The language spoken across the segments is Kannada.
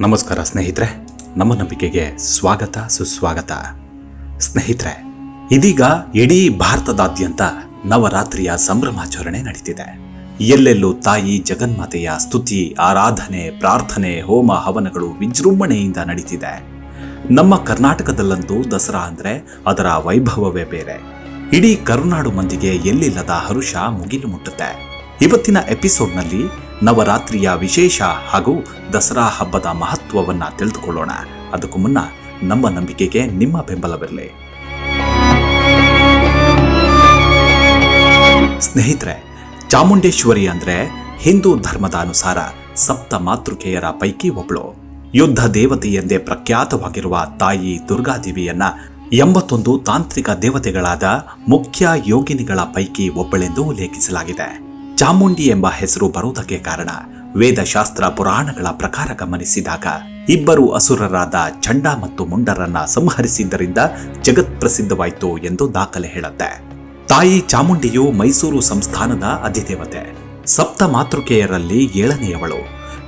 ನಮಸ್ಕಾರ ಸ್ನೇಹಿತರೆ, ನಮ್ಮ ನಂಬಿಕೆಗೆ ಸ್ವಾಗತ, ಸುಸ್ವಾಗತ. ಸ್ನೇಹಿತರೆ, ಇದೀಗ ಇಡೀ ಭಾರತದಾದ್ಯಂತ ನವರಾತ್ರಿಯ ಸಂಭ್ರಮಾಚರಣೆ ನಡೀತಿದೆ. ಎಲ್ಲೆಲ್ಲೂ ತಾಯಿ ಜಗನ್ಮಾತೆಯ ಸ್ತುತಿ, ಆರಾಧನೆ, ಪ್ರಾರ್ಥನೆ, ಹೋಮ ಹವನಗಳು ವಿಜೃಂಭಣೆಯಿಂದ ನಡೀತಿದೆ. ನಮ್ಮ ಕರ್ನಾಟಕದಲ್ಲಂತೂ ದಸರಾ ಅಂದ್ರೆ ಅದರ ವೈಭವವೇ ಬೇರೆ. ಇಡೀ ಕರುನಾಡು ಮಂದಿಗೆ ಎಲ್ಲಿಲ್ಲದ ಹರುಷ ಮುಗಿಲು ಮುಟ್ಟುತ್ತೆ. ಇವತ್ತಿನ ಎಪಿಸೋಡ್ನಲ್ಲಿ ನವರಾತ್ರಿಯ ವಿಶೇಷ ಹಾಗೂ ದಸರಾ ಹಬ್ಬದ ಮಹತ್ವವನ್ನ ತಿಳಿದುಕೊಳ್ಳೋಣ. ಅದಕ್ಕೂ ಮುನ್ನ ನಮ್ಮ ನಂಬಿಕೆಗೆ ನಿಮ್ಮ ಬೆಂಬಲವಿರಲಿ. ಸ್ನೇಹಿತರೆ, ಚಾಮುಂಡೇಶ್ವರಿ ಅಂದ್ರೆ ಹಿಂದೂ ಧರ್ಮದ ಅನುಸಾರ ಸಪ್ತ ಮಾತೃಕೆಯರ ಪೈಕಿ ಒಬ್ಳು. ಯುದ್ಧ ದೇವತೆ ಎಂದೇ ಪ್ರಖ್ಯಾತವಾಗಿರುವ ತಾಯಿ ದುರ್ಗಾದೇವಿಯನ್ನ ಎಂಬತ್ತೊಂದು ತಾಂತ್ರಿಕ ದೇವತೆಗಳಾದ ಮುಖ್ಯ ಯೋಗಿನಿಗಳ ಪೈಕಿ ಒಬ್ಬಳೆಂದು ಉಲ್ಲೇಖಿಸಲಾಗಿದೆ. ಚಾಮುಂಡಿ ಎಂಬ ಹೆಸರು ಬರುವುದಕ್ಕೆ ಕಾರಣ ವೇದಶಾಸ್ತ್ರ ಪುರಾಣಗಳ ಪ್ರಕಾರ ಗಮನಿಸಿದಾಗ ಇಬ್ಬರು ಅಸುರರಾದ ಚಂಡ ಮತ್ತು ಮುಂಡರನ್ನ ಸಂಹರಿಸಿದ್ದರಿಂದ ಜಗತ್ಪ್ರಸಿದ್ಧವಾಯಿತು ಎಂದು ದಾಖಲೆ ಹೇಳುತ್ತೆ. ತಾಯಿ ಚಾಮುಂಡಿಯು ಮೈಸೂರು ಸಂಸ್ಥಾನದ ಅಧಿದೇವತೆ. ಸಪ್ತ ಮಾತೃಕೆಯರಲ್ಲಿ ಏಳನೆಯವಳು.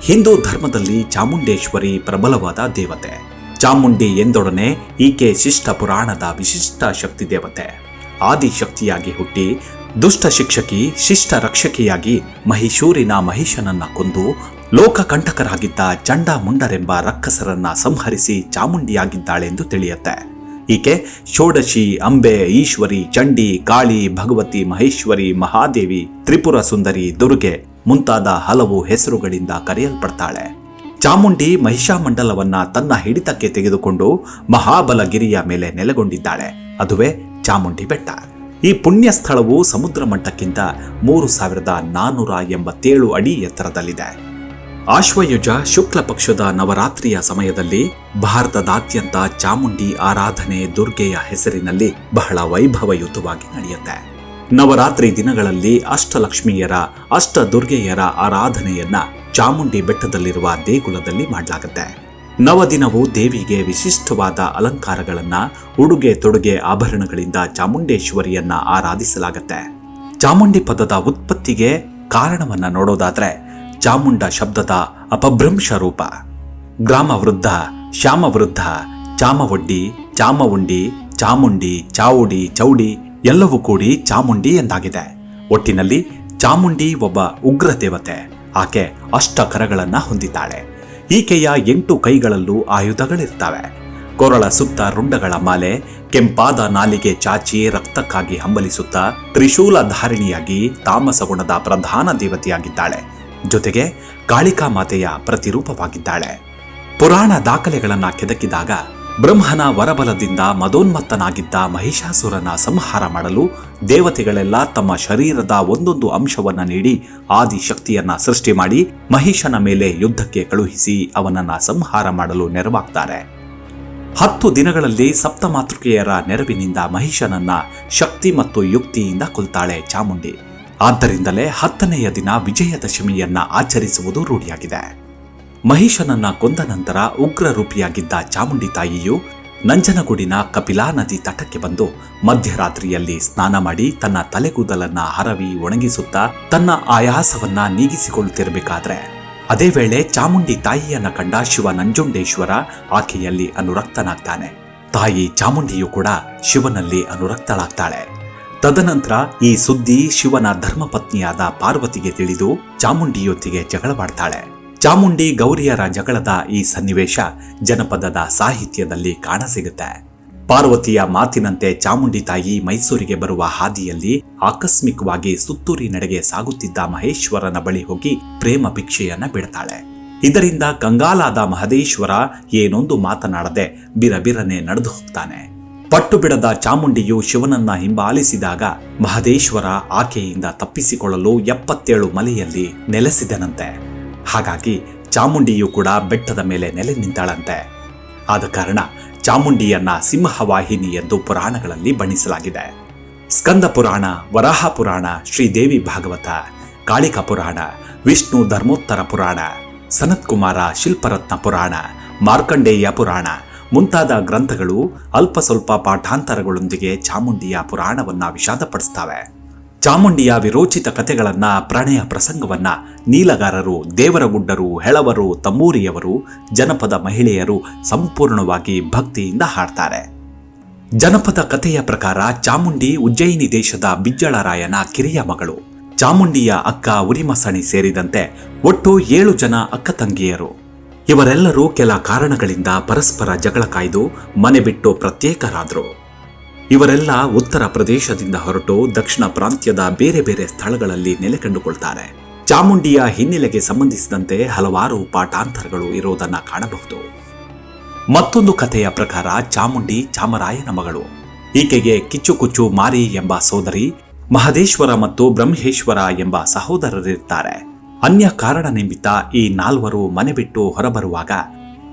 ಹಿಂದೂ ಧರ್ಮದಲ್ಲಿ ಚಾಮುಂಡೇಶ್ವರಿ ಪ್ರಬಲವಾದ ದೇವತೆ. ಚಾಮುಂಡಿ ಎಂದೊಡನೆ ಈಕೆ ಶಿಷ್ಟ ಪುರಾಣದ ವಿಶಿಷ್ಟ ಶಕ್ತಿ ದೇವತೆ. ಆದಿಶಕ್ತಿಯಾಗಿ ಹುಟ್ಟಿ ದುಷ್ಟ ಶಿಕ್ಷಕಿ, ಶಿಷ್ಟ ರಕ್ಷಕಿಯಾಗಿ ಮಹಿಷೂರಿನ ಮಹಿಷನನ್ನ ಕೊಂದು ಲೋಕಕಂಟಕರಾಗಿದ್ದ ಚಂಡ ಮುಂಡರೆಂಬ ರಕ್ಕಸರನ್ನ ಸಂಹರಿಸಿ ಚಾಮುಂಡಿಯಾಗಿದ್ದಾಳೆಂದು ತಿಳಿಯುತ್ತೆ. ಈಕೆ ಷೋಡಶಿ, ಅಂಬೆ, ಈಶ್ವರಿ, ಚಂಡಿ, ಕಾಳಿ, ಭಗವತಿ, ಮಹೇಶ್ವರಿ, ಮಹಾದೇವಿ, ತ್ರಿಪುರ ಸುಂದರಿ, ದುರ್ಗೆ ಮುಂತಾದ ಹಲವು ಹೆಸರುಗಳಿಂದ ಕರೆಯಲ್ಪಡ್ತಾಳೆ. ಚಾಮುಂಡಿ ಮಹಿಷಾಮಂಡಲವನ್ನ ತನ್ನ ಹಿಡಿತಕ್ಕೆ ತೆಗೆದುಕೊಂಡು ಮಹಾಬಲಗಿರಿಯ ಮೇಲೆ ನೆಲೆಗೊಂಡಿದ್ದಾಳೆ. ಅದುವೇ ಚಾಮುಂಡಿ ಬೆಟ್ಟ. ಈ ಪುಣ್ಯ ಸ್ಥಳವು ಸಮುದ್ರ ಮಟ್ಟಕ್ಕಿಂತ ಮೂರು ಸಾವಿರದ ನಾನ್ನೂರ ಎಂಬತ್ತೇಳು ಅಡಿ ಎತ್ತರದಲ್ಲಿದೆ. ಆಶ್ವಯುಜ ಶುಕ್ಲ ಪಕ್ಷದ ನವರಾತ್ರಿಯ ಸಮಯದಲ್ಲಿ ಭಾರತದಾದ್ಯಂತ ಚಾಮುಂಡಿ ಆರಾಧನೆ ದುರ್ಗೆಯ ಹೆಸರಿನಲ್ಲಿ ಬಹಳ ವೈಭವಯುತವಾಗಿ ನಡೆಯುತ್ತೆ. ನವರಾತ್ರಿ ದಿನಗಳಲ್ಲಿ ಅಷ್ಟಲಕ್ಷ್ಮಿಯರ ಅಷ್ಟ ದುರ್ಗೆಯರ ಆರಾಧನೆಯನ್ನ ಚಾಮುಂಡಿ ಬೆಟ್ಟದಲ್ಲಿರುವ ದೇಗುಲದಲ್ಲಿ ಮಾಡಲಾಗುತ್ತೆ. ನವದಿನವೂ ದೇವಿಗೆ ವಿಶಿಷ್ಟವಾದ ಅಲಂಕಾರಗಳನ್ನ, ಉಡುಗೆ ತೊಡುಗೆ ಆಭರಣಗಳಿಂದ ಚಾಮುಂಡೇಶ್ವರಿಯನ್ನ ಆರಾಧಿಸಲಾಗುತ್ತೆ. ಚಾಮುಂಡಿ ಪದದ ಉತ್ಪತ್ತಿಗೆ ಕಾರಣವನ್ನ ನೋಡೋದಾದ್ರೆ ಚಾಮುಂಡ ಶಬ್ದದ ಅಪಭ್ರಂಶ ರೂಪ. ಗ್ರಾಮ ವೃದ್ಧ, ಶ್ಯಾಮ ವೃದ್ಧ ಚಾಮವಡ್ಡಿ ಚಾಮವುಂಡಿ ಚಾಮುಂಡಿ, ಚಾವುಡಿ, ಚೌಡಿ ಎಲ್ಲವೂ ಕೂಡಿ ಚಾಮುಂಡಿ ಎಂದಾಗಿದೆ. ಒಟ್ಟಿನಲ್ಲಿ ಚಾಮುಂಡಿ ಒಬ್ಬ ಉಗ್ರ ದೇವತೆ, ಆಕೆ ಅಷ್ಟ ಕರಗಳನ್ನ ಹೊಂದಿದ್ದಾಳೆ. ಈಕೆಯ ಎಂಟು ಕೈಗಳಲ್ಲೂ ಆಯುಧಗಳಿರ್ತವೆ. ಕೊರಳ ಸುತ್ತ ರುಂಡಗಳ ಮಾಲೆ, ಕೆಂಪಾದ ನಾಲಿಗೆ ಚಾಚಿ ರಕ್ತಕ್ಕಾಗಿ ಹಂಬಲಿಸುತ್ತಾ ತ್ರಿಶೂಲ ಧಾರಿಣಿಯಾಗಿ ತಾಮಸ ಗುಣದ ಪ್ರಧಾನ ದೇವತೆಯಾಗಿದ್ದಾಳೆ. ಜೊತೆಗೆ ಕಾಳಿಕಾ ಮಾತೆಯ ಪ್ರತಿರೂಪವಾಗಿದ್ದಾಳೆ. ಪುರಾಣ ದಾಖಲೆಗಳನ್ನ ಕೆದಕಿದಾಗ ಬ್ರಹ್ಮನ ವರಬಲದಿಂದ ಮದೋನ್ಮತ್ತನಾಗಿದ್ದ ಮಹಿಷಾಸುರನ ಸಂಹಾರ ಮಾಡಲು ದೇವತೆಗಳೆಲ್ಲ ತಮ್ಮ ಶರೀರದ ಒಂದೊಂದು ಅಂಶವನ್ನು ನೀಡಿ ಆದಿಶಕ್ತಿಯನ್ನ ಸೃಷ್ಟಿ ಮಾಡಿ ಮಹಿಷನ ಮೇಲೆ ಯುದ್ಧಕ್ಕೆ ಕಳುಹಿಸಿ ಅವನನ್ನ ಸಂಹಾರ ಮಾಡಲು ನೆರವಾಗ್ತಾರೆ. ಹತ್ತು ದಿನಗಳಲ್ಲಿ ಸಪ್ತಮಾತೃಕೆಯರ ನೆರವಿನಿಂದ ಮಹಿಷನನ್ನ ಶಕ್ತಿ ಮತ್ತು ಯುಕ್ತಿಯಿಂದ ಕೊಲ್ತಾಳೆ ಚಾಮುಂಡಿ. ಆದ್ದರಿಂದಲೇ ಹತ್ತನೆಯ ದಿನ ವಿಜಯದಶಮಿಯನ್ನ ಆಚರಿಸುವುದು ರೂಢಿಯಾಗಿದೆ. ಮಹಿಷನನ್ನ ಕೊಂದ ನಂತರ ಉಗ್ರ ರೂಪಿಯಾಗಿದ್ದ ಚಾಮುಂಡಿ ತಾಯಿಯು ನಂಜನಗೂಡಿನ ಕಪಿಲಾ ನದಿ ತಟಕ್ಕೆ ಬಂದು ಮಧ್ಯರಾತ್ರಿಯಲ್ಲಿ ಸ್ನಾನ ಮಾಡಿ ತನ್ನ ತಲೆಗೂದಲನ್ನ ಹರವಿ ಒಣಗಿಸುತ್ತಾ ತನ್ನ ಆಯಾಸವನ್ನ ನೀಗಿಸಿಕೊಳ್ಳುತ್ತಿರಬೇಕಾದ್ರೆ. ಅದೇ ವೇಳೆ ಚಾಮುಂಡಿ ತಾಯಿಯನ್ನ ಕಂಡ ಶಿವ ನಂಜುಂಡೇಶ್ವರ ಆಕೆಯಲ್ಲಿ ಅನುರಕ್ತನಾಗ್ತಾನೆ. ತಾಯಿ ಚಾಮುಂಡಿಯು ಕೂಡ ಶಿವನಲ್ಲಿ ಅನುರಕ್ತಳಾಗ್ತಾಳೆ. ತದನಂತರ ಈ ಸುದ್ದಿ ಶಿವನ ಧರ್ಮಪತ್ನಿಯಾದ ಪಾರ್ವತಿಗೆ ತಿಳಿದು ಚಾಮುಂಡಿಯೊತ್ತಿಗೆ ಜಗಳವಾಡ್ತಾಳೆ. ಚಾಮುಂಡಿ ಗೌರಿಯರ ಜಗಳದ ಈ ಸನ್ನಿವೇಶ ಜನಪದದ ಸಾಹಿತ್ಯದಲ್ಲಿ ಕಾಣಸಿಗುತ್ತೆ. ಪಾರ್ವತಿಯ ಮಾತಿನಂತೆ ಚಾಮುಂಡಿ ತಾಯಿ ಮೈಸೂರಿಗೆ ಬರುವ ಹಾದಿಯಲ್ಲಿ ಆಕಸ್ಮಿಕವಾಗಿ ಸುತ್ತೂರಿ ನಡೆಗೆ ಸಾಗುತ್ತಿದ್ದ ಮಹೇಶ್ವರನ ಬಳಿ ಹೋಗಿ ಪ್ರೇಮ ಭಿಕ್ಷೆಯನ್ನ ಬಿಡ್ತಾಳೆ ಇದರಿಂದ ಕಂಗಾಲಾದ ಮಹದೇಶ್ವರ ಏನೊಂದು ಮಾತನಾಡದೆ ಬಿರಬಿರನೆ ನಡೆದು ಹೋಗ್ತಾನೆ. ಪಟ್ಟು ಬಿಡದ ಚಾಮುಂಡಿಯು ಶಿವನನ್ನ ಹಿಂಬಾಲಿಸಿದಾಗ ಮಹದೇಶ್ವರ ಆಕೆಯಿಂದ ತಪ್ಪಿಸಿಕೊಳ್ಳಲು ಎಪ್ಪತ್ತೇಳು ಮಲೆಯಲ್ಲಿ ನೆಲೆಸಿದನಂತೆ. ಹಾಗಾಗಿ ಚಾಮುಂಡಿಯು ಕೂಡ ಬೆಟ್ಟದ ಮೇಲೆ ನೆಲೆ ನಿಂತಾಳಂತೆ. ಆದ ಕಾರಣ ಚಾಮುಂಡಿಯನ್ನ ಸಿಂಹವಾಹಿನಿ ಎಂದು ಪುರಾಣಗಳಲ್ಲಿ ಬಣ್ಣಿಸಲಾಗಿದೆ. ಸ್ಕಂದ ಪುರಾಣ, ವರಾಹ ಪುರಾಣ, ಶ್ರೀದೇವಿ ಭಾಗವತ, ಕಾಳಿಕಾ ಪುರಾಣ, ವಿಷ್ಣು ಧರ್ಮೋತ್ತರ ಪುರಾಣ, ಸನತ್ಕುಮಾರ ಶಿಲ್ಪರತ್ನ ಪುರಾಣ, ಮಾರ್ಕಂಡೇಯ ಪುರಾಣ ಮುಂತಾದ ಗ್ರಂಥಗಳು ಅಲ್ಪ ಸ್ವಲ್ಪ ಪಾಠಾಂತರಗಳೊಂದಿಗೆ ಚಾಮುಂಡಿಯ ಪುರಾಣವನ್ನ ವಿಷಾದಪಡಿಸ್ತವೆ. ಚಾಮುಂಡಿಯ ವಿರೋಚಿತ ಕಥೆಗಳನ್ನ, ಪ್ರಣಯ ಪ್ರಸಂಗವನ್ನ ನೀಲಗಾರರು, ದೇವರಗುಡ್ಡರು, ಹೆಳವರು, ತಮ್ಮೂರಿಯವರು, ಜನಪದ ಮಹಿಳೆಯರು ಸಂಪೂರ್ಣವಾಗಿ ಭಕ್ತಿಯಿಂದ ಹಾಡ್ತಾರೆ. ಜನಪದ ಕಥೆಯ ಪ್ರಕಾರ ಚಾಮುಂಡಿ ಉಜ್ಜಯಿನಿ ದೇಶದ ಬಿಜ್ಜಳರಾಯನ ಕಿರಿಯ ಮಗಳು. ಚಾಮುಂಡಿಯ ಅಕ್ಕ ಉರಿಮಸಣಿ ಸೇರಿದಂತೆ ಒಟ್ಟು ಏಳು ಜನ ಅಕ್ಕ ತಂಗಿಯರು. ಇವರೆಲ್ಲರೂ ಕೆಲ ಕಾರಣಗಳಿಂದ ಪರಸ್ಪರ ಜಗಳ ಕಾಯ್ದು ಮನೆ ಬಿಟ್ಟು ಪ್ರತ್ಯೇಕರಾದರು. ಇವರೆಲ್ಲ ಉತ್ತರ ಪ್ರದೇಶದಿಂದ ಹೊರಟು ದಕ್ಷಿಣ ಪ್ರಾಂತ್ಯದ ಬೇರೆ ಬೇರೆ ಸ್ಥಳಗಳಲ್ಲಿ ನೆಲೆ ಕಂಡುಕೊಳ್ತಾರೆ ಚಾಮುಂಡಿಯ ಹಿನ್ನೆಲೆಗೆ ಸಂಬಂಧಿಸಿದಂತೆ ಹಲವಾರು ಪಾಠಾಂತರಗಳು ಇರುವುದನ್ನ ಕಾಣಬಹುದು. ಮತ್ತೊಂದು ಕಥೆಯ ಪ್ರಕಾರ ಚಾಮುಂಡಿ ಚಾಮರಾಯನ ಮಗಳು. ಈಕೆಗೆ ಕಿಚ್ಚುಕುಚ್ಚು ಮಾರಿ ಎಂಬ ಸೋದರಿ, ಮಹದೇಶ್ವರ ಮತ್ತು ಬ್ರಹ್ಮೇಶ್ವರ ಎಂಬ ಸಹೋದರರಿರುತ್ತಾರೆ ಅನ್ಯ ಕಾರಣ ನಿಮಿತ್ತ ಈ ನಾಲ್ವರು ಮನೆ ಬಿಟ್ಟು ಹೊರಬರುವಾಗ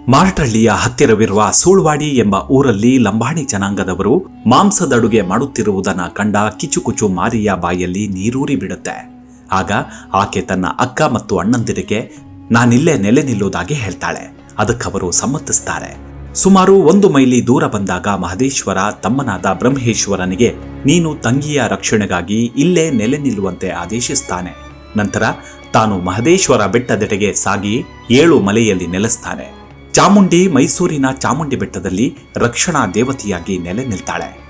ಮಾರ್ಟಳ್ಳಿಯ ಹತ್ತಿರವಿರುವ ಸೂಳ್ವಾಡಿ ಎಂಬ ಊರಲ್ಲಿ ಲಂಬಾಣಿ ಜನಾಂಗದವರು ಮಾಂಸದಡುಗೆ ಮಾಡುತ್ತಿರುವುದನ್ನ ಕಂಡ ಕಿಚುಕುಚು ಮಾರಿಯ ಬಾಯಲ್ಲಿ ನೀರೂರಿ ಬಿಡುತ್ತೆ. ಆಗ ಆಕೆ ತನ್ನ ಅಕ್ಕ ಮತ್ತು ಅಣ್ಣಂದಿರಿಗೆ, ನಾನಿಲ್ಲೇ ನೆಲೆ ನಿಲ್ಲುವುದಾಗಿ ಹೇಳ್ತಾಳೆ. ಅದಕ್ಕವರು ಸಮ್ಮತಿಸ್ತಾರೆ. ಸುಮಾರು ಒಂದು ಮೈಲಿ ದೂರ ಬಂದಾಗ ಮಹದೇಶ್ವರ ತಮ್ಮನಾದ ಬ್ರಹ್ಮೇಶ್ವರನಿಗೆ, ನೀನು ತಂಗಿಯ ರಕ್ಷಣೆಗಾಗಿ ಇಲ್ಲೇ ನೆಲೆ ನಿಲ್ಲುವಂತೆ ಆದೇಶಿಸ್ತಾನೆ. ನಂತರ ತಾನು ಮಹದೇಶ್ವರ ಬೆಟ್ಟದೆಡೆಗೆ ಸಾಗಿ ಏಳು ಮಲೆಯಲ್ಲಿ ನೆಲೆಸ್ತಾನೆ. ಚಾಮುಂಡಿ ಮೈಸೂರಿನ ಚಾಮುಂಡಿ ಬೆಟ್ಟದಲ್ಲಿ ರಕ್ಷಣಾ ದೇವತೆಯಾಗಿ ನೆಲೆ ನಿಲ್ತಾಳೆ.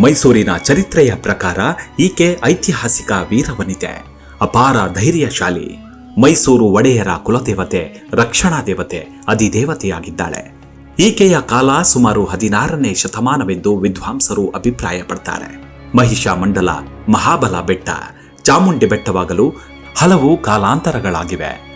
ಮೈಸೂರಿನ ಚರಿತ್ರೆಯ ಪ್ರಕಾರ ಈಕೆ ಐತಿಹಾಸಿಕ ವೀರವನಿತೆ, ಅಪಾರ ಧೈರ್ಯಶಾಲಿ. ಮೈಸೂರು ಒಡೆಯರ ಕುಲದೇವತೆ, ರಕ್ಷಣಾ ದೇವತೆ, ಅಧಿದೇವತೆಯಾಗಿದ್ದಾಳೆ. ಈಕೆಯ ಕಾಲ ಸುಮಾರು ಹದಿನಾರನೇ ಶತಮಾನವೆಂದು ವಿದ್ವಾಂಸರು ಅಭಿಪ್ರಾಯಪಡ್ತಾರೆ. ಮಹಿಷ ಮಂಡಲ ಮಹಾಬಲ ಬೆಟ್ಟ, ಚಾಮುಂಡಿ ಬೆಟ್ಟವಾಗಲು ಹಲವು ಕಾಲಾಂತರಗಳಾಗಿವೆ.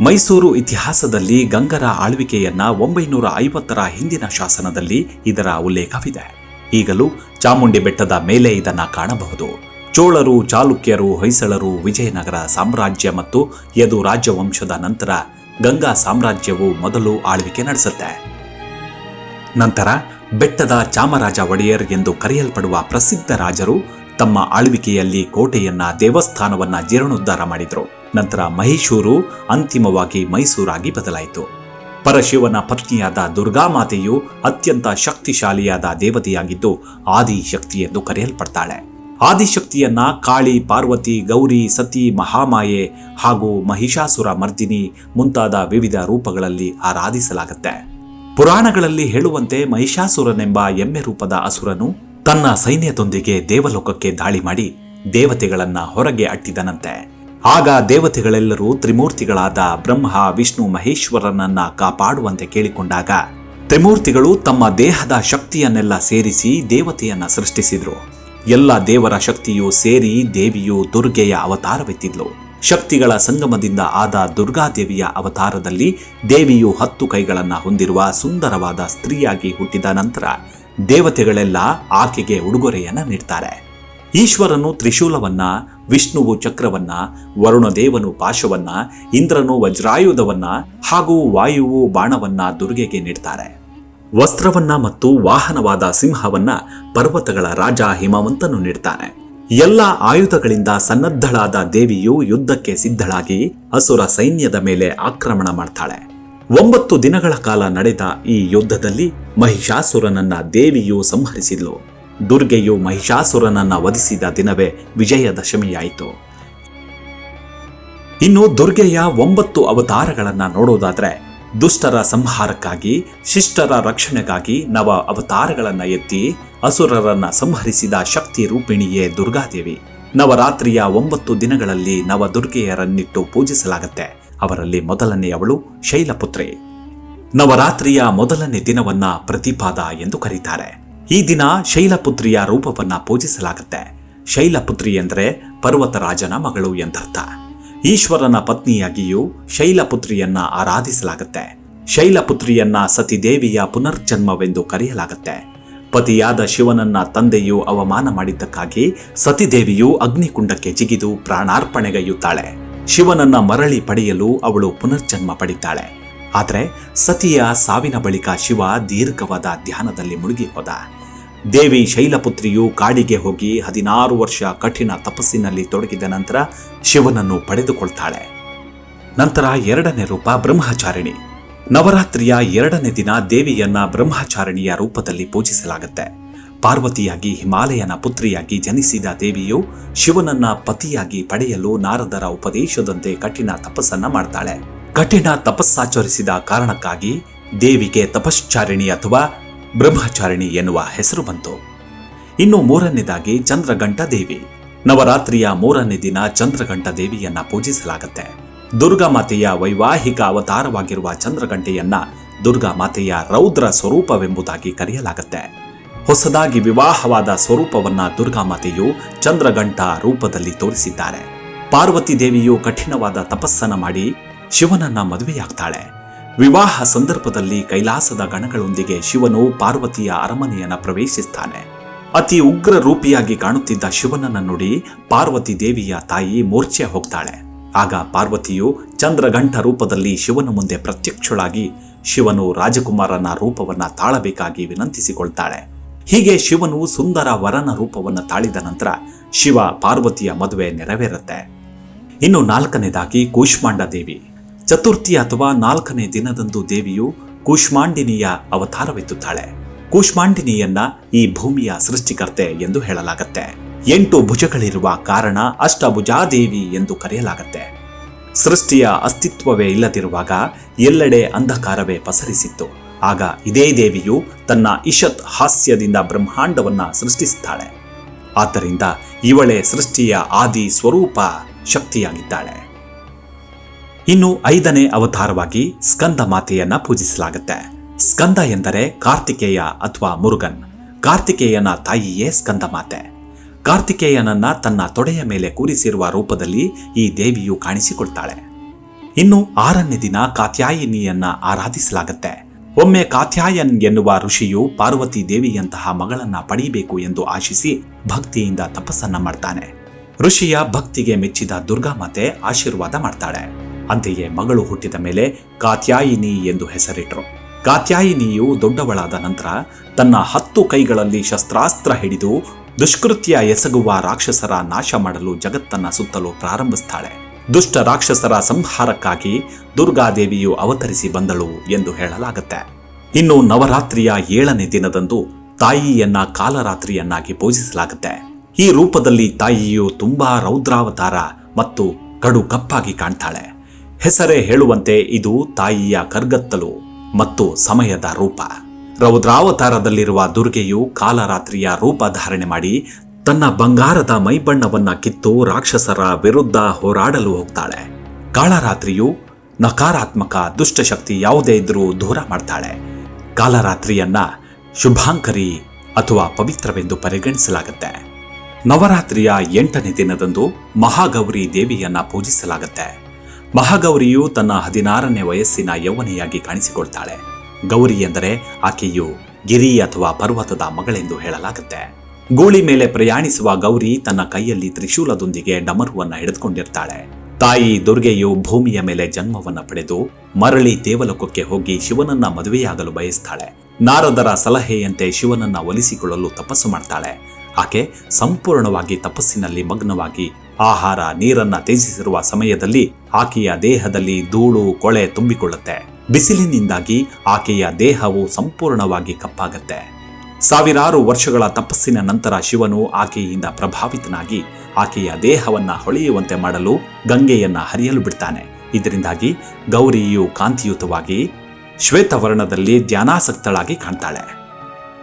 ಮೈಸೂರು ಇತಿಹಾಸದಲ್ಲಿ ಗಂಗರ ಆಳ್ವಿಕೆಯನ್ನ ಒಂಬೈನೂರ ಐವತ್ತರ ಹಿಂದಿನ ಶಾಸನದಲ್ಲಿ ಇದರ ಉಲ್ಲೇಖವಿದೆ. ಈಗಲೂ ಚಾಮುಂಡಿ ಬೆಟ್ಟದ ಮೇಲೆ ಇದನ್ನ ಕಾಣಬಹುದು. ಚೋಳರು, ಚಾಲುಕ್ಯರು, ಹೊಯ್ಸಳರು, ವಿಜಯನಗರ ಸಾಮ್ರಾಜ್ಯ ಮತ್ತು ಯದು ರಾಜವಂಶದ ನಂತರ ಗಂಗಾ ಸಾಮ್ರಾಜ್ಯವು ಮೊದಲು ಆಳ್ವಿಕೆ ನಡೆಸುತ್ತೆ. ನಂತರ ಬೆಟ್ಟದ ಚಾಮರಾಜ ಒಡೆಯರ್ ಎಂದು ಕರೆಯಲ್ಪಡುವ ಪ್ರಸಿದ್ಧ ರಾಜರು ತಮ್ಮ ಆಳ್ವಿಕೆಯಲ್ಲಿ ಕೋಟೆಯನ್ನ ದೇವಸ್ಥಾನವನ್ನ ಜೀರ್ಣೋದ್ಧಾರ ಮಾಡಿದ್ರು. ನಂತರ ಮಹೇಶೂರು ಅಂತಿಮವಾಗಿ ಮೈಸೂರಾಗಿ ಬದಲಾಯಿತು. ಪರಶಿವನ ಪತ್ನಿಯಾದ ದುರ್ಗಾಮಾತೆಯು ಅತ್ಯಂತ ಶಕ್ತಿಶಾಲಿಯಾದ ದೇವತೆಯಾಗಿದ್ದು ಆದಿಶಕ್ತಿ ಎಂದು ಕರೆಯಲ್ಪಡ್ತಾಳೆ. ಆದಿಶಕ್ತಿಯನ್ನ ಕಾಳಿ, ಪಾರ್ವತಿ, ಗೌರಿ, ಸತಿ, ಮಹಾಮಾಯೆ ಹಾಗೂ ಮಹಿಷಾಸುರ ಮರ್ದಿನಿ ಮುಂತಾದ ವಿವಿಧ ರೂಪಗಳಲ್ಲಿ ಆರಾಧಿಸಲಾಗುತ್ತೆ. ಪುರಾಣಗಳಲ್ಲಿ ಹೇಳುವಂತೆ ಮಹಿಷಾಸುರನೆಂಬ ಎಮ್ಮೆ ರೂಪದ ಅಸುರನು ತನ್ನ ಸೈನ್ಯದೊಂದಿಗೆ ದೇವಲೋಕಕ್ಕೆ ದಾಳಿ ಮಾಡಿ ದೇವತೆಗಳನ್ನ ಹೊರಗೆ ಅಟ್ಟಿದನಂತೆ. ಆಗ ದೇವತೆಗಳೆಲ್ಲರೂ ತ್ರಿಮೂರ್ತಿಗಳಾದ ಬ್ರಹ್ಮ, ವಿಷ್ಣು, ಮಹೇಶ್ವರನನ್ನ ಕಾಪಾಡುವಂತೆ ಕೇಳಿಕೊಂಡಾಗ ತ್ರಿಮೂರ್ತಿಗಳು ತಮ್ಮ ದೇಹದ ಶಕ್ತಿಯನ್ನೆಲ್ಲ ಸೇರಿಸಿ ದೇವತೆಯನ್ನ ಸೃಷ್ಟಿಸಿದ್ರು. ಎಲ್ಲ ದೇವರ ಶಕ್ತಿಯು ಸೇರಿ ದೇವಿಯು ದುರ್ಗೆಯ ಅವತಾರವೆತ್ತಿದ್ಲು. ಶಕ್ತಿಗಳ ಸಂಗಮದಿಂದ ಆದ ದುರ್ಗಾದೇವಿಯ ಅವತಾರದಲ್ಲಿ ದೇವಿಯು ಹತ್ತು ಕೈಗಳನ್ನ ಹೊಂದಿರುವ ಸುಂದರವಾದ ಸ್ತ್ರೀಯಾಗಿ ಹುಟ್ಟಿದ ನಂತರ ದೇವತೆಗಳೆಲ್ಲ ಆಕೆಗೆ ಉಡುಗೊರೆಯನ್ನ ನೀಡ್ತಾರೆ. ಈಶ್ವರನು ತ್ರಿಶೂಲವನ್ನ ವಿಷ್ಣುವು ಚಕ್ರವನ್ನ, ವರುಣದೇವನು ಪಾಶವನ್ನ, ಇಂದ್ರನು ವಜ್ರಾಯುಧವನ್ನ ಹಾಗೂ ವಾಯುವು ಬಾಣವನ್ನ ದುರ್ಗೆಗೆ ನೀಡ್ತಾರೆ. ವಸ್ತ್ರವನ್ನ ಮತ್ತು ವಾಹನವಾದ ಸಿಂಹವನ್ನ ಪರ್ವತಗಳ ರಾಜ ಹಿಮವಂತನು ನೀಡ್ತಾನೆ. ಎಲ್ಲ ಆಯುಧಗಳಿಂದ ಸನ್ನದ್ಧಳಾದ ದೇವಿಯು ಯುದ್ಧಕ್ಕೆ ಸಿದ್ಧಳಾಗಿ ಅಸುರ ಸೈನ್ಯದ ಮೇಲೆ ಆಕ್ರಮಣ ಮಾಡ್ತಾಳೆ. ಒಂಬತ್ತು ದಿನಗಳ ಕಾಲ ನಡೆದ ಈ ಯುದ್ಧದಲ್ಲಿ ಮಹಿಷಾಸುರನನ್ನ ದೇವಿಯು ಸಂಹರಿಸಿದ್ಲು. ದುರ್ಗೆಯು ಮಹಿಷಾಸುರನನ್ನ ವಧಿಸಿದ ದಿನವೇ ವಿಜಯದಶಮಿಯಾಯಿತು. ಇನ್ನು ದುರ್ಗೆಯ ಒಂಬತ್ತು ಅವತಾರಗಳನ್ನು ನೋಡೋದಾದರೆ ದುಷ್ಟರ ಸಂಹಾರಕ್ಕಾಗಿ, ಶಿಷ್ಟರ ರಕ್ಷಣೆಗಾಗಿ ನವ ಅವತಾರಗಳನ್ನು ಎತ್ತಿ ಅಸುರರನ್ನ ಸಂಹರಿಸಿದ ಶಕ್ತಿ ರೂಪಿಣಿಯೇ ದುರ್ಗಾದೇವಿ. ನವರಾತ್ರಿಯ ಒಂಬತ್ತು ದಿನಗಳಲ್ಲಿ ನವ ದುರ್ಗೆಯರನ್ನಿಟ್ಟು ಪೂಜಿಸಲಾಗುತ್ತೆ. ಅವರಲ್ಲಿ ಮೊದಲನೆಯವಳು ಶೈಲಪುತ್ರಿ. ನವರಾತ್ರಿಯ ಮೊದಲನೇ ದಿನವನ್ನ ಪ್ರತಿಪಾದ ಎಂದು ಕರೀತಾರೆ. ಈ ದಿನ ಶೈಲಪುತ್ರಿಯ ರೂಪವನ್ನ ಪೂಜಿಸಲಾಗುತ್ತೆ. ಶೈಲಪುತ್ರಿ ಎಂದರೆ ಪರ್ವತರಾಜನ ಮಗಳು ಎಂದರ್ಥ. ಈಶ್ವರನ ಪತ್ನಿಯಾಗಿಯೂ ಶೈಲಪುತ್ರಿಯನ್ನ ಆರಾಧಿಸಲಾಗುತ್ತೆ. ಶೈಲಪುತ್ರಿಯನ್ನ ಸತಿದೇವಿಯ ಪುನರ್ಜನ್ಮವೆಂದು ಕರೆಯಲಾಗುತ್ತೆ. ಪತಿಯಾದ ಶಿವನನ್ನ ತಂದೆಯು ಅವಮಾನ ಮಾಡಿದ್ದಕ್ಕಾಗಿ ಸತಿದೇವಿಯು ಅಗ್ನಿಕುಂಡಕ್ಕೆ ಜಿಗಿದು ಪ್ರಾಣಾರ್ಪಣೆಗೈಯುತ್ತಾಳೆ. ಶಿವನನ್ನ ಮರಳಿ ಪಡೆಯಲು ಅವಳು ಪುನರ್ಜನ್ಮ ಪಡಿತಾಳೆ. ಆದರೆ ಸತಿಯ ಸಾವಿನ ಬಳಿಕ ಶಿವ ದೀರ್ಘವಾದ ಧ್ಯಾನದಲ್ಲಿ ಮುಳುಗಿ ಹೋದ. ದೇವಿ ಶೈಲಪುತ್ರಿಯು ಕಾಡಿಗೆ ಹೋಗಿ ಹದಿನಾರು ವರ್ಷ ಕಠಿಣ ತಪಸ್ಸಿನಲ್ಲಿ ತೊಡಗಿದ ನಂತರ ಶಿವನನ್ನು ಪಡೆದುಕೊಳ್ತಾಳೆ. ನಂತರ ಎರಡನೇ ರೂಪ ಬ್ರಹ್ಮಚಾರಿಣಿ. ನವರಾತ್ರಿಯ ಎರಡನೇ ದಿನ ದೇವಿಯನ್ನ ಬ್ರಹ್ಮಚಾರಿಣಿಯ ರೂಪದಲ್ಲಿ ಪೂಜಿಸಲಾಗುತ್ತೆ. ಪಾರ್ವತಿಯಾಗಿ ಹಿಮಾಲಯನ ಪುತ್ರಿಯಾಗಿ ಜನಿಸಿದ ದೇವಿಯು ಶಿವನನ್ನ ಪತಿಯಾಗಿ ಪಡೆಯಲು ನಾರದರ ಉಪದೇಶದಂತೆ ಕಠಿಣ ತಪಸ್ಸನ್ನ ಮಾಡ್ತಾಳೆ. ಕಠಿಣ ತಪಸ್ಸಾಚರಿಸಿದ ಕಾರಣಕ್ಕಾಗಿ ದೇವಿಗೆ ತಪಶ್ಚಾರಿಣಿ ಅಥವಾ ಬ್ರಹ್ಮಚಾರಿಣಿ ಎನ್ನುವ ಹೆಸರು ಬಂತು. ಇನ್ನು ಮೂರನೇದಾಗಿ ಚಂದ್ರಗಂಟ ದೇವಿ ನವರಾತ್ರಿಯ ಮೂರನೇ ದಿನ ಚಂದ್ರಗಂಟ ದೇವಿಯನ್ನ ಪೂಜಿಸಲಾಗುತ್ತೆ. ದುರ್ಗಾ ಮಾತೆಯ ವೈವಾಹಿಕ ಅವತಾರವಾಗಿರುವ ಚಂದ್ರಗಂಟೆಯನ್ನ ದುರ್ಗಾ ಮಾತೆಯ ರೌದ್ರ ಸ್ವರೂಪವೆಂಬುದಾಗಿ ಕರೆಯಲಾಗುತ್ತೆ. ಹೊಸದಾಗಿ ವಿವಾಹವಾದ ಸ್ವರೂಪವನ್ನ ದುರ್ಗಾ ಮಾತೆಯು ಚಂದ್ರಗಂಟ ರೂಪದಲ್ಲಿ ತೋರಿಸಿದ್ದಾರೆ. ಪಾರ್ವತಿ ದೇವಿಯು ಕಠಿಣವಾದ ತಪಸ್ಸನ್ನ ಮಾಡಿ ಶಿವನನ್ನ ಮದುವೆಯಾಗ್ತಾಳೆ. ವಿವಾಹ ಸಂದರ್ಭದಲ್ಲಿ ಕೈಲಾಸದ ಗಣಗಳೊಂದಿಗೆ ಶಿವನು ಪಾರ್ವತಿಯ ಅರಮನೆಯನ್ನ ಪ್ರವೇಶಿಸ್ತಾನೆ. ಅತಿ ಉಗ್ರ ರೂಪಿಯಾಗಿ ಕಾಣುತ್ತಿದ್ದ ಶಿವನನ್ನ ನೋಡಿ ಪಾರ್ವತಿ ದೇವಿಯ ತಾಯಿ ಮೂರ್ಛೆ ಹೋಗ್ತಾಳೆ. ಆಗ ಪಾರ್ವತಿಯು ಚಂದ್ರಗಂಠ ರೂಪದಲ್ಲಿ ಶಿವನ ಮುಂದೆ ಪ್ರತ್ಯಕ್ಷಳಾಗಿ ಶಿವನು ರಾಜಕುಮಾರನ ರೂಪವನ್ನ ತಾಳಬೇಕಾಗಿ ವಿನಂತಿಸಿಕೊಳ್ತಾಳೆ. ಹೀಗೆ ಶಿವನು ಸುಂದರ ವರನ ರೂಪವನ್ನು ತಾಳಿದ ನಂತರ ಶಿವ ಪಾರ್ವತಿಯ ಮದುವೆ ನೆರವೇರುತ್ತೆ. ಇನ್ನು ನಾಲ್ಕನೇದಾಗಿ ಕೂಷ್ಮಾಂಡ ದೇವಿ ಚತುರ್ಥಿ ಅಥವಾ ನಾಲ್ಕನೇ ದಿನದಂದು ದೇವಿಯು ಕೂಷ್ಮಾಂಡಿನಿಯ ಅವತಾರವೆತ್ತುತ್ತಾಳೆ. ಕೂಷ್ಮಾಂಡಿನಿಯನ್ನ ಈ ಭೂಮಿಯ ಸೃಷ್ಟಿಕರ್ತೆ ಎಂದು ಹೇಳಲಾಗತ್ತೆ. ಎಂಟು ಭುಜಗಳಿರುವ ಕಾರಣ ಅಷ್ಟಭುಜಾದೇವಿ ಎಂದು ಕರೆಯಲಾಗತ್ತೆ. ಸೃಷ್ಟಿಯ ಅಸ್ತಿತ್ವವೇ ಇಲ್ಲದಿರುವಾಗ ಎಲ್ಲೆಡೆ ಅಂಧಕಾರವೇ ಪಸರಿಸಿತ್ತು. ಆಗ ಇದೇ ದೇವಿಯು ತನ್ನ ಇಷತ್ ಹಾಸ್ಯದಿಂದ ಬ್ರಹ್ಮಾಂಡವನ್ನ ಸೃಷ್ಟಿಸುತ್ತಾಳೆ ಆದ್ದರಿಂದ ಇವಳೇ ಸೃಷ್ಟಿಯ ಆದಿ ಸ್ವರೂಪ ಶಕ್ತಿಯಾಗಿದ್ದಾಳೆ. ಇನ್ನು ಐದನೇ ಅವತಾರವಾಗಿ ಸ್ಕಂದ ಮಾತೆಯನ್ನ ಪೂಜಿಸಲಾಗುತ್ತೆ. ಸ್ಕಂದ ಎಂದರೆ ಕಾರ್ತಿಕೇಯ ಅಥವಾ ಮುರುಗನ್. ಕಾರ್ತಿಕೇಯನ ತಾಯಿಯೇ ಸ್ಕಂದ ಮಾತೆ. ಕಾರ್ತಿಕೇಯನನ್ನ ತನ್ನ ತೊಡೆಯ ಮೇಲೆ ಕೂರಿಸಿರುವ ರೂಪದಲ್ಲಿ ಈ ದೇವಿಯು ಕಾಣಿಸಿಕೊಳ್ತಾಳೆ. ಇನ್ನು ಆರನೇ ದಿನ ಕಾತ್ಯಾಯಿನಿಯನ್ನ ಆರಾಧಿಸಲಾಗುತ್ತೆ. ಒಮ್ಮೆ ಕಾತ್ಯಾಯನ್ ಎನ್ನುವ ಋಷಿಯು ಪಾರ್ವತಿ ದೇವಿಯಂತಹ ಮಗಳನ್ನ ಪಡೆಯಬೇಕು ಎಂದು ಆಶಿಸಿ ಭಕ್ತಿಯಿಂದ ತಪಸ್ಸನ್ನ ಮಾಡ್ತಾನೆ. ಋಷಿಯ ಭಕ್ತಿಗೆ ಮೆಚ್ಚಿದ ದುರ್ಗಾಮಾತೆ ಆಶೀರ್ವಾದ ಮಾಡ್ತಾಳೆ. ಅಂತೆಯೇ ಮಗಳು ಹುಟ್ಟಿದ ಮೇಲೆ ಕಾತ್ಯಾಯಿನಿ ಎಂದು ಹೆಸರಿಟ್ಟರು ಕಾತ್ಯಾಯಿನಿಯು ದೊಡ್ಡವಳಾದ ನಂತರ ತನ್ನ ಹತ್ತು ಕೈಗಳಲ್ಲಿ ಶಸ್ತ್ರಾಸ್ತ್ರ ಹಿಡಿದು ದುಷ್ಕೃತ್ಯ ಎಸಗುವ ರಾಕ್ಷಸರ ನಾಶ ಮಾಡಲು ಜಗತ್ತನ್ನ ಸುತ್ತಲು ಪ್ರಾರಂಭಿಸ್ತಾಳೆ. ದುಷ್ಟ ರಾಕ್ಷಸರ ಸಂಹಾರಕ್ಕಾಗಿ ದುರ್ಗಾದೇವಿಯು ಅವತರಿಸಿ ಬಂದಳು ಎಂದು ಹೇಳಲಾಗುತ್ತೆ. ಇನ್ನು ನವರಾತ್ರಿಯ ಏಳನೇ ದಿನದಂದು ತಾಯಿಯನ್ನ ಕಾಲರಾತ್ರಿಯನ್ನಾಗಿ ಪೂಜಿಸಲಾಗುತ್ತೆ. ಈ ರೂಪದಲ್ಲಿ ತಾಯಿಯು ತುಂಬಾ ರೌದ್ರಾವತಾರ ಮತ್ತು ಕಡು ಕಪ್ಪಾಗಿ ಕಾಣ್ತಾಳೆ. ಹೆಸರೇ ಹೇಳುವಂತೆ ಇದು ತಾಯಿಯ ಕರ್ಗತ್ತಲು ಮತ್ತು ಸಮಯದ ರೂಪ. ರೌದ್ರಾವತಾರದಲ್ಲಿರುವ ದುರ್ಗೆಯು ಕಾಲರಾತ್ರಿಯ ರೂಪ ಧಾರಣೆ ಮಾಡಿ ತನ್ನ ಬಂಗಾರದ ಮೈಬಣ್ಣವನ್ನ ಕಿತ್ತು ರಾಕ್ಷಸರ ವಿರುದ್ಧ ಹೋರಾಡಲು ಹೋಗ್ತಾಳೆ. ಕಾಳರಾತ್ರಿಯು ನಕಾರಾತ್ಮಕ ದುಷ್ಟಶಕ್ತಿ ಯಾವುದೇ ಇದ್ರೂ ದೂರ ಮಾಡ್ತಾಳೆ. ಕಾಲರಾತ್ರಿಯನ್ನ ಶುಭಾಂಕರಿ ಅಥವಾ ಪವಿತ್ರವೆಂದು ಪರಿಗಣಿಸಲಾಗುತ್ತೆ. ನವರಾತ್ರಿಯ ಎಂಟನೇ ದಿನದಂದು ಮಹಾಗೌರಿ ದೇವಿಯನ್ನ ಪೂಜಿಸಲಾಗುತ್ತೆ. ಮಹಾಗೌರಿಯು ತನ್ನ ಹದಿನಾರನೇ ವಯಸ್ಸಿನ ಯೌವನೆಯಾಗಿ ಕಾಣಿಸಿಕೊಳ್ತಾಳೆ. ಗೌರಿ ಎಂದರೆ ಆಕೆಯು ಗಿರಿ ಅಥವಾ ಪರ್ವತದ ಮಗಳೆಂದು ಹೇಳಲಾಗುತ್ತೆ. ಗೂಳಿ ಮೇಲೆ ಪ್ರಯಾಣಿಸುವ ಗೌರಿ ತನ್ನ ಕೈಯಲ್ಲಿ ತ್ರಿಶೂಲದೊಂದಿಗೆ ಡಮರುವನ್ನ ಹಿಡಿದುಕೊಂಡಿರ್ತಾಳೆ. ತಾಯಿ ದುರ್ಗೆಯು ಭೂಮಿಯ ಮೇಲೆ ಜನ್ಮವನ್ನ ಪಡೆದು ಮರಳಿ ದೇವಲೋಕಕ್ಕೆ ಹೋಗಿ ಶಿವನನ್ನ ಮದುವೆಯಾಗಲು ಬಯಸ್ತಾಳೆ. ನಾರದರ ಸಲಹೆಯಂತೆ ಶಿವನನ್ನ ಒಲಿಸಿಕೊಳ್ಳಲು ತಪಸ್ಸು ಮಾಡ್ತಾಳೆ. ಆಕೆ ಸಂಪೂರ್ಣವಾಗಿ ತಪಸ್ಸಿನಲ್ಲಿ ಮಗ್ನವಾಗಿ ಆಹಾರ, ನೀರನ್ನ ತ್ಯಜಿಸಿರುವ ಸಮಯದಲ್ಲಿ ಆಕೆಯ ದೇಹದಲ್ಲಿ ಧೂಳು, ಕೊಳೆ ತುಂಬಿಕೊಳ್ಳುತ್ತೆ. ಬಿಸಿಲಿನಿಂದಾಗಿ ಆಕೆಯ ದೇಹವು ಸಂಪೂರ್ಣವಾಗಿ ಕಪ್ಪಾಗತ್ತೆ. ಸಾವಿರಾರು ವರ್ಷಗಳ ತಪಸ್ಸಿನ ನಂತರ ಶಿವನು ಆಕೆಯಿಂದ ಪ್ರಭಾವಿತನಾಗಿ ಆಕೆಯ ದೇಹವನ್ನ ಹೊಳೆಯುವಂತೆ ಮಾಡಲು ಗಂಗೆಯನ್ನ ಹರಿಯಲು ಬಿಡ್ತಾನೆ. ಇದರಿಂದಾಗಿ ಗೌರಿಯು ಕಾಂತಿಯುತವಾಗಿ ಶ್ವೇತವರ್ಣದಲ್ಲಿ ಧ್ಯಾನಾಸಕ್ತಳಾಗಿ ಕಾಣ್ತಾಳೆ.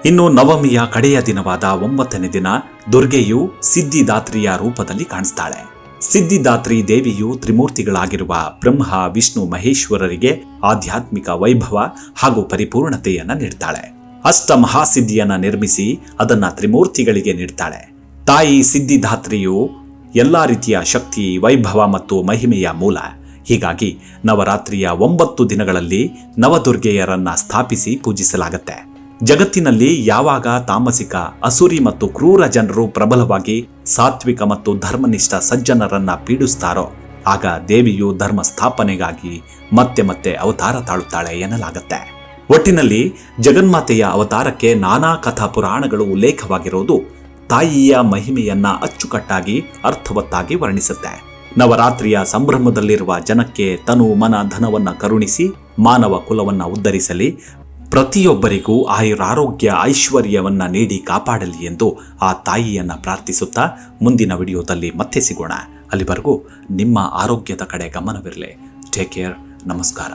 ಇನ್ನು ನವಮಿಯ ಕಡೆಯ ದಿನವಾದ ಒಂಬತ್ತನೇ ದಿನ ದುರ್ಗೆಯು ಸಿದ್ಧಿದಾತ್ರಿಯ ರೂಪದಲ್ಲಿ ಕಾಣಿಸ್ತಾಳೆ. ಸಿದ್ಧಿದಾತ್ರಿ ದೇವಿಯು ತ್ರಿಮೂರ್ತಿಗಳಾಗಿರುವ ಬ್ರಹ್ಮ, ವಿಷ್ಣು, ಮಹೇಶ್ವರರಿಗೆ ಆಧ್ಯಾತ್ಮಿಕ ವೈಭವ ಹಾಗೂ ಪರಿಪೂರ್ಣತೆಯನ್ನ ನೀಡ್ತಾಳೆ. ಅಷ್ಟ ಮಹಾಸಿದ್ಧಿಯನ್ನ ನಿರ್ಮಿಸಿ ಅದನ್ನ ತ್ರಿಮೂರ್ತಿಗಳಿಗೆ ನೀಡ್ತಾಳೆ. ತಾಯಿ ಸಿದ್ಧಿದಾತ್ರಿಯು ಎಲ್ಲಾ ರೀತಿಯ ಶಕ್ತಿ, ವೈಭವ ಮತ್ತು ಮಹಿಮೆಯ ಮೂಲ. ಹೀಗಾಗಿ ನವರಾತ್ರಿಯ ಒಂಬತ್ತು ದಿನಗಳಲ್ಲಿ ನವದುರ್ಗೆಯರನ್ನ ಸ್ಥಾಪಿಸಿ ಪೂಜಿಸಲಾಗುತ್ತೆ. ಜಗತ್ತಿನಲ್ಲಿ ಯಾವಾಗ ತಾಮಸಿಕ, ಅಸುರಿ ಮತ್ತು ಕ್ರೂರ ಜನರು ಪ್ರಬಲವಾಗಿ ಸಾತ್ವಿಕ ಮತ್ತು ಧರ್ಮನಿಷ್ಠ ಸಜ್ಜನರನ್ನ ಪೀಡಿಸ್ತಾರೋ, ಆಗ ದೇವಿಯು ಧರ್ಮ ಸ್ಥಾಪನೆಗಾಗಿ ಮತ್ತೆ ಮತ್ತೆ ಅವತಾರ ತಾಳುತ್ತಾಳೆ ಎನ್ನಲಾಗತ್ತೆ. ಒಟ್ಟಿನಲ್ಲಿ ಜಗನ್ಮಾತೆಯ ಅವತಾರಕ್ಕೆ ನಾನಾ ಕಥಾ ಪುರಾಣಗಳು ಉಲ್ಲೇಖವಾಗಿರುವುದು ತಾಯಿಯ ಮಹಿಮೆಯನ್ನ ಅಚ್ಚುಕಟ್ಟಾಗಿ, ಅರ್ಥವತ್ತಾಗಿ ವರ್ಣಿಸುತ್ತೆ. ನವರಾತ್ರಿಯ ಸಂಭ್ರಮದಲ್ಲಿರುವ ಜನಕ್ಕೆ ತನು ಮನ ಧನವನ್ನ ಕರುಣಿಸಿ, ಮಾನವ ಕುಲವನ್ನ ಉದ್ಧರಿಸಲಿ ಪ್ರತಿಯೊಬ್ಬರಿಗೂ ಆಯುರಾರೋಗ್ಯ ಐಶ್ವರ್ಯವನ್ನ ನೀಡಿ ಕಾಪಾಡಲಿ ಎಂದು ಆ ತಾಯಿಯನ್ನ ಪ್ರಾರ್ಥಿಸುತ್ತಾ ಮುಂದಿನ ವಿಡಿಯೋದಲ್ಲಿ ಮತ್ತೆ ಸಿಗೋಣ. ಅಲ್ಲಿವರೆಗೂ ನಿಮ್ಮ ಆರೋಗ್ಯದ ಕಡೆ ಗಮನವಿರಲಿ. ಟೇಕ್ ಕೇರ್ ನಮಸ್ಕಾರ.